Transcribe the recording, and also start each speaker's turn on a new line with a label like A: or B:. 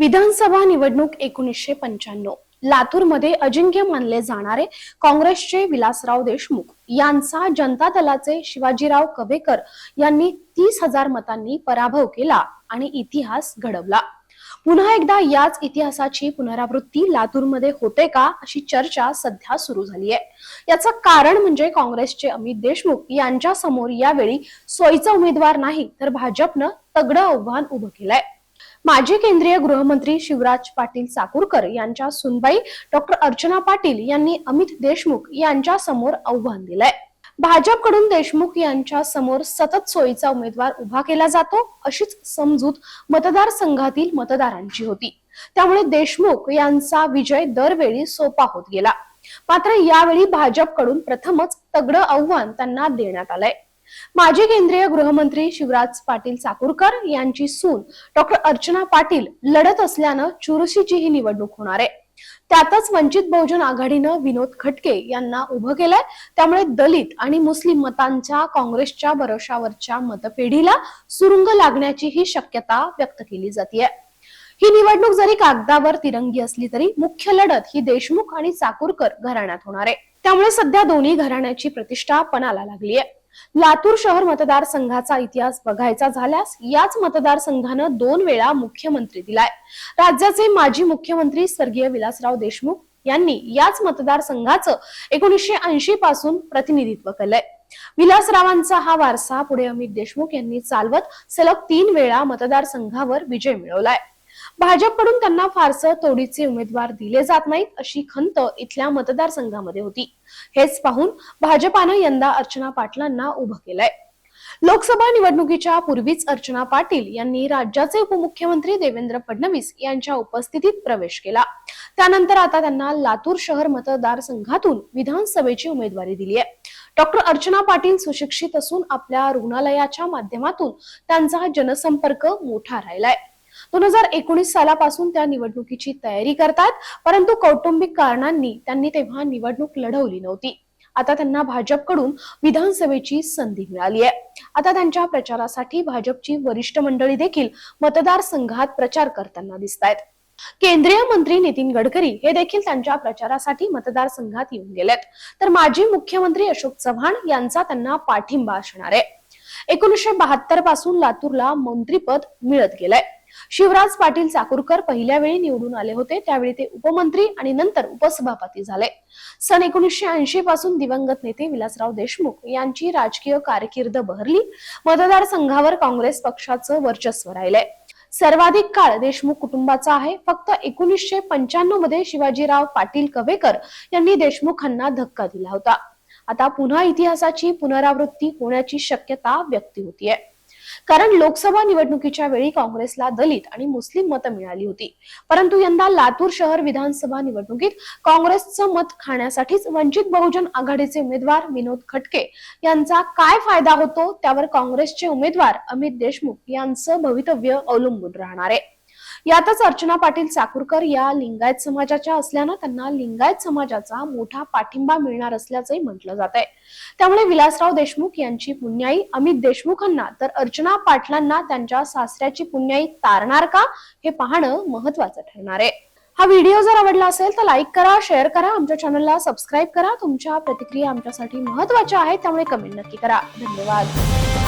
A: विधानसभा निवडणूक एकोणीसशे पंच्याण्णव. लातूरमध्ये अजिंक्य मानले जाणारे काँग्रेसचे विलासराव देशमुख यांचा जनता दलाचे शिवाजीराव कबेकर यांनी तीस हजार मतांनी पराभव केला आणि इतिहास घडवला. पुन्हा एकदा याच इतिहासाची पुनरावृत्ती लातूरमध्ये होते का अशी चर्चा सध्या सुरू झाली आहे याचं कारण म्हणजे काँग्रेसचे अमित देशमुख यांच्या समोर यावेळी सोयीचा उमेदवार नाही तर भाजपनं तगडं आव्हान उभं केलंय. माजी केंद्रीय गृहमंत्री शिवराज पाटील चाकूरकर यांच्या सुनबाई डॉक्टर अर्चना पाटील यांनी अमित देशमुख यांच्या समोर आव्हान दिलंय. भाजपकडून देशमुख यांच्या समोर सतत सोयीचा उमेदवार उभा केला जातो अशीच समजूत मतदारसंघातील मतदारांची होती. त्यामुळे देशमुख यांचा विजय दरवेळी सोपा होत गेला. मात्र यावेळी भाजपकडून प्रथमच तगडं आव्हान त्यांना देण्यात आलंय. माजी केंद्रीय गृहमंत्री शिवराज पाटील चाकूरकर यांची सून डॉक्टर अर्चना पाटील लढत असल्यानं चुरशीची ही निवडणूक होणार आहे. त्यातच वंचित बहुजन आघाडीनं विनोद खटके यांना उभं केलंय. त्यामुळे दलित आणि मुस्लिम मतांच्या काँग्रेसच्या भरोशावरच्या मतपेढीला सुरुंग लागण्याची ही शक्यता व्यक्त केली जाते ही निवडणूक जरी कागदावर तिरंगी असली तरी मुख्य लढत ही देशमुख आणि चाकूरकर घराण्यात होणार आहे. त्यामुळे सध्या दोन्ही घराण्याची प्रतिष्ठा पणाला लागली आहे लातूर शहर मतदारसंघाचा इतिहास बघायचा झाल्यास याच मतदारसंघानं दोन वेळा मुख्यमंत्री दिलाय. राज्याचे माजी मुख्यमंत्री स्वर्गीय विलासराव देशमुख यांनी याच मतदारसंघाचं एकोणीसशे ऐंशी पासून प्रतिनिधित्व केलंय. विलासरावांचा हा वारसा पुढे अमित देशमुख यांनी चालवत सलग तीन वेळा मतदारसंघावर विजय मिळवलाय. भाजपकडून त्यांना फारसं तोडीचे उमेदवार दिले जात नाहीत अशी खंत इथल्या मतदारसंघामध्ये होती. हेच पाहून भाजपानं यंदा अर्चना पाटलांना उभं केलंय. लोकसभा निवडणुकीच्या पूर्वीच अर्चना पाटील यांनी राज्याचे उपमुख्यमंत्री देवेंद्र फडणवीस यांच्या उपस्थितीत प्रवेश केला. त्यानंतर आता त्यांना लातूर शहर मतदारसंघातून विधानसभेची उमेदवारी दिली आहे. डॉक्टर अर्चना पाटील सुशिक्षित असून आपल्या रुग्णालयाच्या माध्यमातून त्यांचा जनसंपर्क मोठा राहिलाय. दोन हजार एकोणीस सालापासून त्या निवडणुकीची तयारी करतात परंतु कौटुंबिक कारणांनी त्यांनी तेव्हा निवडणूक लढवली नव्हती. आता त्यांना भाजपकडून विधानसभेची संधी मिळाली आहे. आता त्यांच्या प्रचारासाठी भाजपची वरिष्ठ मंडळी देखील मतदारसंघात प्रचार करताना दिसत आहेत. केंद्रीय मंत्री नितीन गडकरी हे देखील त्यांच्या प्रचारासाठी मतदारसंघात येऊन गेलेत. तर माजी मुख्यमंत्री अशोक चव्हाण यांचा त्यांना पाठिंबा असणार आहे. एकोणीसशे बहात्तरपासून लातूरला मंत्रीपद मिळत गेलंय. शिवराज पाटील चाकूरकर पहिल्या वेळी निवडून आले होते त्यावेळी ते उपमंत्री आणि नंतर उपसभापती झाले. सन एकोणीसशे ऐंशी पासून दिवंगत नेते विलासराव देशमुख यांची राजकीय कारकीर्द बहरली. मतदारसंघावर काँग्रेस पक्षाचं वर्चस्व राहिलंय. सर्वाधिक काळ देशमुख कुटुंबाचा आहे. फक्त एकोणीसशे पंच्याण्णवमध्ये शिवाजीराव पाटील कवेकर यांनी देशमुखांना धक्का दिला होता. आता पुन्हा इतिहासाची पुनरावृत्ती होण्याची शक्यता व्यक्त होतीये. कारण लोकसभा निवडणुकीच्या वेळी काँग्रेसला दलित आणि मुस्लिम मतं मिळाली होती. परंतु यंदा लातूर शहर विधानसभा निवडणुकीत काँग्रेसचं मत खाण्यासाठीच वंचित बहुजन आघाडीचे उमेदवार विनोद खटके यांचा काय फायदा होतो? त्यावर काँग्रेसचे उमेदवार अमित देशमुख यांचं भवितव्य अवलंबून राहणार आहे. यातच अर्चना पाटील चाकूरकर या लिंगायत समाजाच्या असल्यानं त्यांना लिंगायत समाजाचा मोठा पाठिंबा मिळणार असल्याचंही म्हटलं जात आहे. त्यामुळे विलासराव देशमुख यांची पुण्याई अमित देशमुखांना तर अर्चना पाटलांना त्यांच्या सासऱ्याची पुण्याई तारणार का? हे पाहणं महत्वाचं ठरणार आहे. हा व्हिडिओ जर आवडला असेल तर लाईक करा शेअर करा आमच्या चॅनलला सबस्क्राईब करा. तुमच्या प्रतिक्रिया आमच्यासाठी महत्त्वाच्या आहेत त्यामुळे कमेंट नक्की करा. धन्यवाद.